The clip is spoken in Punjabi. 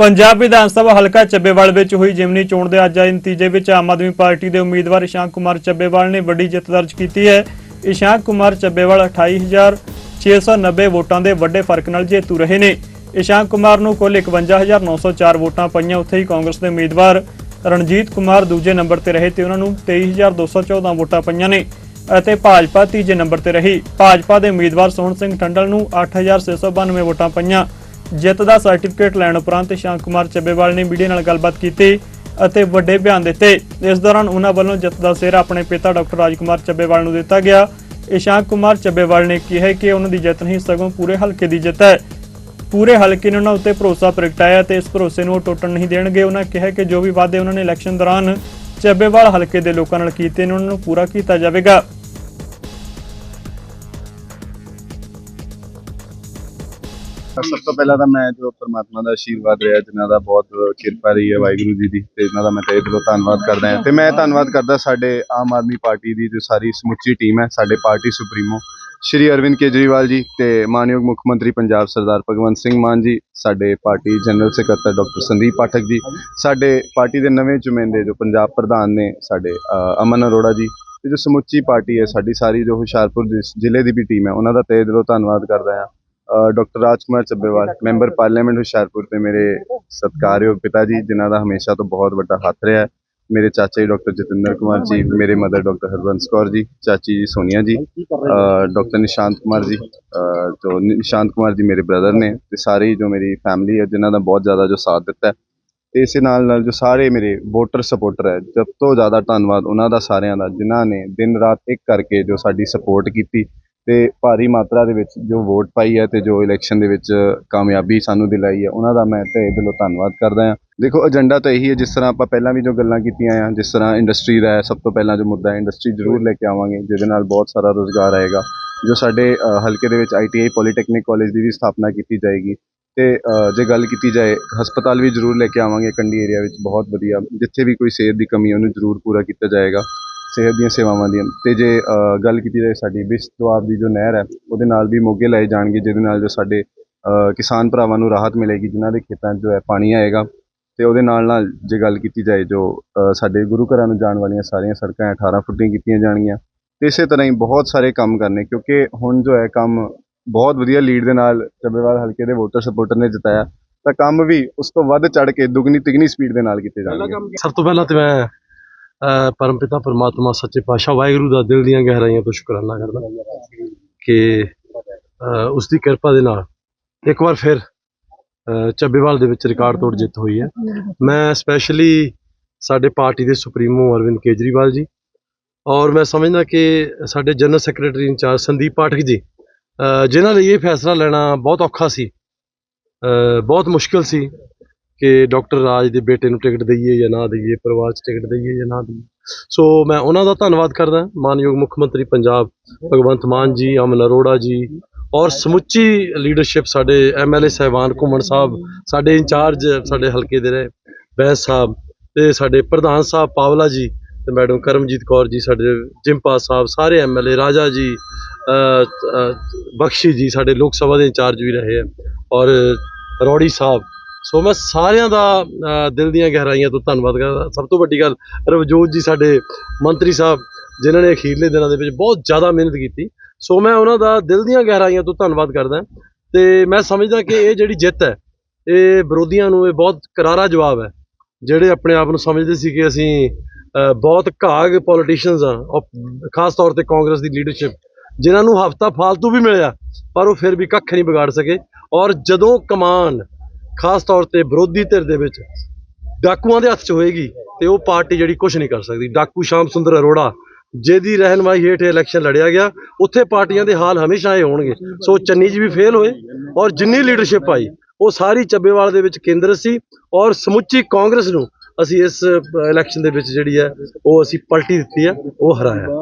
ਪੰਜਾਬ ਵਿਧਾਨ ਸਭਾ ਹਲਕਾ ਚੱਬੇਵਾਲ ਵਿੱਚ ਹੋਈ ਜਿਮਨੀ ਚੋਣ ਦੇ ਅੱਜ ਆਏ ਨਤੀਜੇ ਵਿੱਚ ਆਮ ਆਦਮੀ ਪਾਰਟੀ ਦੇ ਉਮੀਦਵਾਰ ਇਸ਼ਾਂਕ ਕੁਮਾਰ ਚੱਬੇਵਾਲ ਨੇ ਵੱਡੀ ਜਿੱਤ ਦਰਜ ਕੀਤੀ ਹੈ। ਇਸ਼ਾਂਕ ਕੁਮਾਰ ਚੱਬੇਵਾਲ 28690 ਵੋਟਾਂ ਦੇ ਵੱਡੇ ਫ਼ਰਕ ਨਾਲ ਜੇਤੂ ਰਹੇ ਨੇ। ਇਸ਼ਾਂਕ ਕੁਮਾਰ ਨੂੰ ਕੁੱਲ 51904 ਵੋਟਾਂ ਪਈਆਂ, ਉੱਥੇ ਹੀ ਕਾਂਗਰਸ ਦੇ ਉਮੀਦਵਾਰ ਰਣਜੀਤ ਕੁਮਾਰ ਦੂਜੇ ਨੰਬਰ ਤੇ ਰਹੇ ਤੇ ਉਹਨਾਂ ਨੂੰ 23214 ਵੋਟਾਂ ਪਈਆਂ ਨੇ ਅਤੇ ਭਾਜਪਾ ਤੀਜੇ ਨੰਬਰ ਤੇ ਰਹੀ। ਭਾਜਪਾ ਦੇ ਉਮੀਦਵਾਰ ਸੋਹਣ ਸਿੰਘ ਟੰਡਲ ਨੂੰ 8692 ਵੋਟਾਂ ਪਈਆਂ। ਜਿੱਤ ਦਾ ਸਰਟੀਫਿਕੇਟ ਲੈਣ ਉਪਰੰਤ ਸ਼ਾਂਕ ਕੁਮਾਰ ਚੱਬੇਵਾਲ ਨੇ ਮੀਡੀਆ ਨਾਲ ਗੱਲਬਾਤ ਕੀਤੀ ਅਤੇ ਵੱਡੇ ਬਿਆਨ ਦਿੱਤੇ। ਇਸ ਦੌਰਾਨ ਉਹਨਾਂ ਵੱਲੋਂ ਜਿੱਤ ਦਾ ਸਿਹਰਾ ਆਪਣੇ ਪਿਤਾ ਡਾਕਟਰ ਰਾਜਕੁਮਾਰ ਚੱਬੇਵਾਲ ਨੂੰ ਦਿੱਤਾ ਗਿਆ। ਇਸ਼ਾਂਕ ਕੁਮਾਰ ਚੱਬੇਵਾਲ ਨੇ ਕਿਹਾ ਕਿ ਉਹਨਾਂ ਦੀ ਜਿੱਤ ਨਹੀਂ, ਸਗੋਂ ਪੂਰੇ ਹਲਕੇ ਦੀ ਜਿੱਤ ਹੈ। ਪੂਰੇ ਹਲਕੇ ਨੇ ਉਹਨਾਂ ਉੱਤੇ ਭਰੋਸਾ ਪ੍ਰਗਟਾਇਆ ਤੇ ਇਸ ਭਰੋਸੇ ਨੂੰ ਉਹ ਟੁੱਟਣ ਨਹੀਂ ਦੇਣਗੇ। ਉਹਨਾਂ ਕਿਹਾ ਕਿ ਜੋ ਵੀ ਵਾਅਦੇ ਉਹਨਾਂ ਨੇ ਇਲੈਕਸ਼ਨ ਦੌਰਾਨ ਚੱਬੇਵਾਲ ਹਲਕੇ ਦੇ ਲੋਕਾਂ ਨਾਲ ਕੀਤੇ ਨੇ, ਉਹਨਾਂ ਨੂੰ ਪੂਰਾ ਕੀਤਾ ਜਾਵੇਗਾ। ਸਭ ਤੋਂ ਪਹਿਲਾਂ ਤਾਂ ਮੈਂ ਜੋ ਪਰਮਾਤਮਾ ਦਾ ਆਸ਼ੀਰਵਾਦ ਰਿਹਾ, ਜਿਨ੍ਹਾਂ ਦਾ ਬਹੁਤ ਕਿਰਪਾ ਰਹੀ ਹੈ ਵਾਹਿਗੁਰੂ ਜੀ ਦੀ, ਤੇ ਇਹਨਾਂ ਦਾ ਮੈਂ ਤਹਿ ਦਿਲੋਂ ਧੰਨਵਾਦ ਕਰਦਾ ਹਾਂ। ਤੇ ਮੈਂ ਧੰਨਵਾਦ ਕਰਦਾ ਸਾਡੇ ਆਮ ਆਦਮੀ ਪਾਰਟੀ ਦੀ, ਜੋ ਸਾਰੀ ਸਮੁੱਚੀ ਟੀਮ ਹੈ, ਸਾਡੇ ਪਾਰਟੀ ਸੁਪਰੀਮੋ, ਸ਼੍ਰੀ ਅਰਵਿੰਦ ਕੇਜਰੀਵਾਲ ਜੀ ਤੇ ਮਾਨਯੋਗ ਮੁੱਖ ਮੰਤਰੀ ਪੰਜਾਬ ਸਰਦਾਰ ਭਗਵੰਤ ਸਿੰਘ ਮਾਨ ਜੀ, ਸਾਡੇ ਪਾਰਟੀ ਜਨਰਲ ਸਕੱਤਰ ਡਾਕਟਰ ਸੰਦੀਪ ਪਾਠਕ ਜੀ, ਸਾਡੇ ਪਾਰਟੀ ਦੇ ਨਵੇਂ ਚੁਣਿੰਦੇ ਜੋ ਪੰਜਾਬ ਪ੍ਰਧਾਨ ਨੇ, ਸਾਡੇ ਅਮਨ ਅਰੋੜਾ ਜੀ, ਤੇ ਜੋ ਸਮੁੱਚੀ ਪਾਰਟੀ ਹੈ, ਸਾਡੀ ਸਾਰੀ ਜੋ ਹੁਸ਼ਿਆਰਪੁਰ ਜ਼ਿਲ੍ਹੇ ਦੀ ਵੀ ਟੀਮ ਹੈ, ਉਹਨਾਂ ਦਾ ਤਹਿ ਦਿਲੋਂ ਧੰਨਵਾਦ ਕਰਦਾ ਹਾਂ। Doctor Rajkumar Chabbewal member parliament Hoshiarpur ਤੇ ਮੇਰੇ ਸਤਿਕਾਰਯੋਗ ਪਿਤਾ ਜੀ ਜਿਨ੍ਹਾਂ ਦਾ ਹਮੇਸ਼ਾ ਤੋਂ ਬਹੁਤ ਵੱਡਾ ਹੱਥ ਰਿਹਾ ਮੇਰੇ ਚਾਚਾ ਜੀ ਡਾਕਟਰ ਜਤਿੰਦਰ ਕੁਮਾਰ ਜੀ, ਮੇਰੇ ਮਦਰ ਡਾਕਟਰ ਹਰਬੰਸ ਕੌਰ ਜੀ, ਚਾਚੀ ਜੀ ਸੋਨੀਆ ਜੀ ਡਾਕਟਰ ਨਿਸ਼ਾਂਤ ਕੁਮਾਰ ਜੀ ਜੋ ਨਿਸ਼ਾਂਤ ਕੁਮਾਰ ਜੀ ਮੇਰੇ ਬ੍ਰਦਰ ਨੇ ਤੇ ਸਾਰੇ ਜੋ ਮੇਰੀ ਫੈਮਿਲੀ ਹੈ, ਜਿਨ੍ਹਾਂ ਦਾ ਬਹੁਤ ਜ਼ਿਆਦਾ ਜੋ ਸਾਥ ਦਿੱਤਾ ਹੈ। ਤੇ ਇਸੇ ਨਾਲ ਨਾਲ ਜੋ ਸਾਰੇ ਮੇਰੇ ਵੋਟਰ ਸਪੋਰਟਰ ਹੈ, ਸਭ ਤੋਂ ਜ਼ਿਆਦਾ ਧੰਨਵਾਦ ਉਹਨਾਂ ਦਾ ਸਾਰਿਆਂ ਦਾ, ਜਿਨ੍ਹਾਂ ਨੇ ਦਿਨ ਰਾਤ ਇੱਕ ਕਰਕੇ ਜੋ ਸਾਡੀ ਸਪੋਰਟ ਕੀਤੀ ਤੇ ਭਾਰੀ ਮਾਤਰਾ ਦੇ ਵਿੱਚ ਜੋ ਵੋਟ ਪਾਈ ਹੈ ਤੇ ਜੋ ਇਲੈਕਸ਼ਨ ਦੇ ਵਿੱਚ ਕਾਮਯਾਬੀ ਸਾਨੂੰ ਦਿਲਾਈ ਹੈ, ਉਹਨਾਂ ਦਾ ਮੈਂ ਤਹਿ ਦਿਲੋਂ ਧੰਨਵਾਦ ਕਰਦਾ ਹਾਂ। ਦੇਖੋ ਏਜੰਡਾ ਤਾਂ ਇਹੀ ਹੈ, ਜਿਸ ਤਰ੍ਹਾਂ ਆਪਾਂ ਪਹਿਲਾਂ ਵੀ ਜੋ ਗੱਲਾਂ ਕੀਤੀਆਂ ਆ, ਜਿਸ ਤਰ੍ਹਾਂ ਇੰਡਸਟਰੀ ਦਾ ਸਭ ਤੋਂ ਪਹਿਲਾਂ ਜੋ ਮੁੱਦਾ ਹੈ ਇੰਡਸਟਰੀ ਜ਼ਰੂਰ ਲੈ ਕੇ ਆਵਾਂਗੇ, ਜਿਹਦੇ ਨਾਲ ਬਹੁਤ ਸਾਰਾ ਰੋਜ਼ਗਾਰ ਆਏਗਾ, ਜੋ ਸਾਡੇ ਹਲਕੇ ਦੇ ਵਿੱਚ ਆਈਟੀਆਈ ਪੋਲੀਟੈਕਨਿਕ ਕਾਲਜ ਦੀ ਵੀ ਸਥਾਪਨਾ ਕੀਤੀ ਜਾਏਗੀ। ਤੇ ਜੇ ਗੱਲ ਕੀਤੀ ਜਾਏ, ਹਸਪਤਾਲ ਵੀ ਜ਼ਰੂਰ ਲੈ ਕੇ ਆਵਾਂਗੇ ਕੰਡੀ ਏਰੀਆ ਵਿੱਚ ਬਹੁਤ ਵਧੀਆ, ਜਿੱਥੇ ਵੀ ਕੋਈ ਸਿਹਤ ਦੀ ਕਮੀ ਉਹਨੂੰ ਜ਼ਰੂਰ ਪੂਰਾ ਕੀਤਾ ਜਾਏਗਾ। ਸਿਹਤ ਦੀਆਂ ਸੇਵਾਵਾਂ ਦੀਆਂ। ਤੇ ਜੇ ਗੱਲ ਕੀਤੀ ਜਾਏ ਸਾਡੀ ਬਿਸ ਦੁਆਬ ਦੀ ਜੋ ਨਹਿਰ ਹੈ, ਉਹਦੇ ਨਾਲ ਵੀ ਮੋਗੇ ਲਾਏ ਜਾਣਗੇ, ਜਿਹਦੇ ਨਾਲ ਜੋ ਸਾਡੇ ਕਿਸਾਨ ਭਰਾਵਾਂ ਨੂੰ ਰਾਹਤ ਮਿਲੇਗੀ, ਜਿਨ੍ਹਾਂ ਦੇ ਖੇਤਾਂ 'ਚ ਜੋ ਹੈ ਪਾਣੀ ਆਏਗਾ। ਤੇ ਉਹਦੇ ਨਾਲ ਨਾਲ ਜੇ ਗੱਲ ਕੀਤੀ ਜਾਏ ਜੋ ਸਾਡੇ ਗੁਰੂ ਘਰਾਂ ਨੂੰ ਜਾਣ ਵਾਲੀਆਂ ਸਾਰੀਆਂ ਸੜਕਾਂ 18 ਫੁੱਟੀਆਂ ਕੀਤੀਆਂ ਜਾਣਗੀਆਂ। ਤੇ ਇਸੇ ਤਰ੍ਹਾਂ ਹੀ ਬਹੁਤ ਸਾਰੇ ਕੰਮ ਕਰਨੇ, ਕਿਉਂਕਿ ਹੁਣ ਜੋ ਹੈ ਕੰਮ ਬਹੁਤ ਵਧੀਆ ਲੀਡ ਦੇ ਨਾਲ ਚੱਬੇਵਾਲ ਹਲਕੇ ਦੇ ਵੋਟਰ ਸਪੋਰਟਰ ਨੇ ਜਿਤਾਇਆ। ਤਾਂ ਕੰਮ ਵੀ ਉਸ ਤੋਂ ਵੱਧ ਚੜ ਕੇ ਦੁੱਗਣੀ ਤਿਗਣੀ ਸਪੀਡ ਦੇ ਨਾਲ ਕੀਤੇ ਜਾਣਗੇ। ਸਭ ਤੋਂ ਪਹਿਲਾਂ ਤੇ ਮੈਂ ਪਰਮਪਿਤਾ ਪਰਮਾਤਮਾ ਸੱਚੇ ਪਾਤਸ਼ਾਹ ਵਾਹਿਗੁਰੂ ਦਾ ਦਿਲ ਦੀਆਂ ਗਹਿਰਾਈਆਂ ਤੋਂ ਸ਼ੁਕਰਾਨਾ ਕਰਦਾ ਕਿ ਅਹ, ਉਸ ਦੀ ਕਿਰਪਾ ਦੇ ਨਾਲ ਇੱਕ ਵਾਰ ਫਿਰ ਚੱਬੇਵਾਲ ਦੇ ਵਿੱਚ ਰਿਕਾਰਡ ਤੋੜ ਜਿੱਤ ਹੋਈ ਹੈ। ਮੈਂ ਸਪੈਸ਼ਲੀ ਸਾਡੇ ਪਾਰਟੀ ਦੇ ਸੁਪਰੀਮੋ ਅਰਵਿੰਦ ਕੇਜਰੀਵਾਲ ਜੀ ਔਰ ਮੈਂ ਸਮਝਦਾ ਕਿ ਸਾਡੇ general secretary incharge Sandeep Pathak ji ਅਹ, ਜਿਨ੍ਹਾਂ ਲਈ ਇਹ ਫੈਸਲਾ ਲੈਣਾ ਬਹੁਤ ਔਖਾ ਸੀ ਬਹੁਤ ਮੁਸ਼ਕਲ ਸੀ। ਕਿ ਡਾਕਟਰ ਰਾਜ ਦੇ ਬੇਟੇ ਨੂੰ ਟਿਕਟ ਦਈਏ ਜਾਂ ਨਾ ਦਈਏ, ਪਰਿਵਾਰ 'ਚ ਟਿਕਟ ਦਈਏ ਜਾਂ ਨਾ ਦਈਏ। ਸੋ ਮੈਂ ਉਹਨਾਂ ਦਾ ਧੰਨਵਾਦ ਕਰਦਾ ਮਾਨਯੋਗ ਮੁੱਖ ਮੰਤਰੀ ਪੰਜਾਬ ਭਗਵੰਤ ਮਾਨ ਜੀ, ਅਮਨ ਅਰੋੜਾ ਜੀ ਔਰ ਸਮੁੱਚੀ ਲੀਡਰਸ਼ਿਪ ਸਾਡੇ ਐਮਐਲਏ ਸਹਿਬਾਨ ਘੁੰਮਣ ਸਾਹਿਬ, ਸਾਡੇ ਇੰਚਾਰਜ ਸਾਡੇ ਹਲਕੇ ਦੇ ਰਹੇ ਬੈਂਸ ਸਾਹਿਬ ਤੇ ਸਾਡੇ ਪ੍ਰਧਾਨ ਸਾਹਿਬ ਪਾਵਲਾ ਜੀ ਤੇ ਮੈਡਮ ਕਰਮਜੀਤ ਕੌਰ ਜੀ, ਸਾਡੇ ਜਿੰਪਾ ਸਾਹਿਬ, ਸਾਰੇ ਐਮਐਲਏ ਰਾਜਾ ਜੀ ਬਖਸ਼ੀ ਜੀ ਸਾਡੇ ਲੋਕ ਸਭਾ ਦੇ ਇੰਚਾਰਜ ਵੀ ਰਹੇ ਆ ਔਰ ਰੌੜੀ ਸਾਹਿਬ ਸੋ ਮੈਂ ਸਾਰਿਆਂ ਦਾ ਦਿਲ ਦੀਆਂ ਗਹਿਰਾਈਆਂ ਤੋਂ ਧੰਨਵਾਦ ਕਰਦਾ। ਸਭ ਤੋਂ ਵੱਡੀ ਗੱਲ, ਰਵਜੋਤ ਜੀ ਸਾਡੇ ਮੰਤਰੀ ਸਾਹਿਬ, ਜਿਨ੍ਹਾਂ ਨੇ ਅਖੀਰਲੇ ਦਿਨਾਂ ਦੇ ਵਿੱਚ ਬਹੁਤ ਜ਼ਿਆਦਾ ਮਿਹਨਤ ਕੀਤੀ। ਸੋ ਮੈਂ ਉਹਨਾਂ ਦਾ ਦਿਲ ਦੀਆਂ ਗਹਿਰਾਈਆਂ ਤੋਂ ਧੰਨਵਾਦ ਕਰਦਾ। ਤੇ ਮੈਂ ਸਮਝਦਾ ਕਿ ਇਹ ਜਿਹੜੀ ਜਿੱਤ ਹੈ, ਇਹ ਵਿਰੋਧੀਆਂ ਨੂੰ ਇਹ ਬਹੁਤ ਕਰਾਰਾ ਜਵਾਬ ਹੈ। ਜਿਹੜੇ ਆਪਣੇ ਆਪ ਨੂੰ ਸਮਝਦੇ ਸੀ ਕਿ ਅਸੀਂ ਬਹੁਤ ਘਾਗ ਪੋਲੀਟੀਸ਼ੀਅਨਸ ਆ ਔਰ ਖਾਸ ਤੌਰ ਤੇ ਕਾਂਗਰਸ ਦੀ ਲੀਡਰਸ਼ਿਪ ਜਿਨ੍ਹਾਂ ਨੂੰ ਹਫਤਾ ਫਾਲਤੂ ਵੀ ਮਿਲਿਆ, ਪਰ ਉਹ ਫਿਰ ਵੀ ਕੱਖ ਨਹੀਂ ਵਿਗਾੜ ਸਕੇ। ਔਰ ਜਦੋਂ ਕਮਾਨ ਖਾਸ ਤੌਰ ਤੇ ਵਿਰੋਧੀ ਧਿਰ ਦੇ ਵਿੱਚ ਡਾਕੂਆਂ ਦੇ ਹੱਥ 'ਚ ਹੋਏਗੀ ਤੇ ਉਹ ਪਾਰਟੀ ਜਿਹੜੀ ਕੁਝ ਨਹੀਂ ਕਰ ਸਕਦੀ। ਡਾਕੂ ਸ਼ਾਮ ਸੁੰਦਰ ਅਰੋੜਾ, ਜਿਹਦੀ ਰਹਿਨਮਾਈ ਹੇਠ ਇਲੈਕਸ਼ਨ ਲੜਿਆ ਗਿਆ, ਉੱਥੇ ਪਾਰਟੀਆਂ ਦੇ ਹਾਲ ਹਮੇਸ਼ਾ ਇਹ ਹੋਣਗੇ। ਸੋ ਚੰਨੀ ਜੀ ਵੀ ਫੇਲ ਹੋਏ ਔਰ ਜਿੰਨੀ ਲੀਡਰਸ਼ਿਪ ਆਈ, ਉਹ ਸਾਰੀ ਚੱਬੇਵਾਲ ਦੇ ਵਿੱਚ ਕੇਂਦਰ ਸੀ ਔਰ ਸਮੁੱਚੀ ਕਾਂਗਰਸ ਨੂੰ ਅਸੀਂ ਇਸ ਇਲੈਕਸ਼ਨ ਦੇ ਵਿੱਚ ਜਿਹੜੀ ਹੈ, ਉਹ ਅਸੀਂ ਪਲਟੀ ਦਿੱਤੀ ਹੈ, ਉਹ ਹਰਾਇਆ।